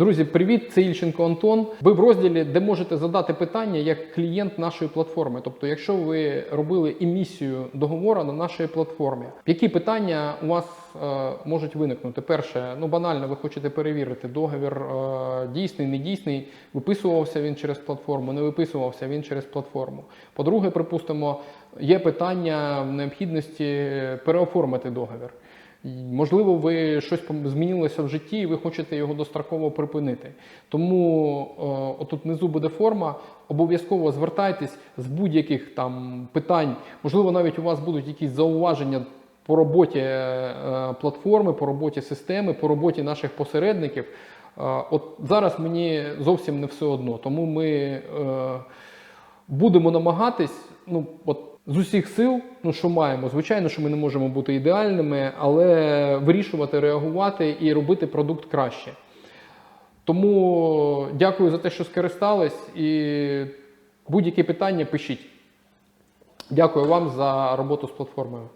Друзі, привіт! Це Ільченко Антон. Ви в розділі, де можете задати питання як клієнт нашої платформи. Тобто, якщо ви робили емісію договору на нашій платформі, які питання у вас е, можуть виникнути? Перше, ну банально, ви хочете перевірити договір е, дійсний, недійсний, виписувався він через платформу, не виписувався він через платформу. По-друге, припустимо, є питання в необхідності переоформити договір. Можливо, ви щось змінилося в житті, і ви хочете його достроково припинити. Тому е, отут внизу буде форма. Обов'язково звертайтесь з будь-яких там питань. Можливо, навіть у вас будуть якісь зауваження по роботі е, платформи, по роботі системи, по роботі наших посередників. Е, От зараз мені зовсім не все одно. Тому ми е, будемо намагатись, ну от з усіх сил, ну що маємо. Звичайно, що ми не можемо бути ідеальними, але вирішувати, реагувати і робити продукт краще. Тому дякую за те, що скористались, і будь-які питання пишіть. Дякую вам за роботу з платформою.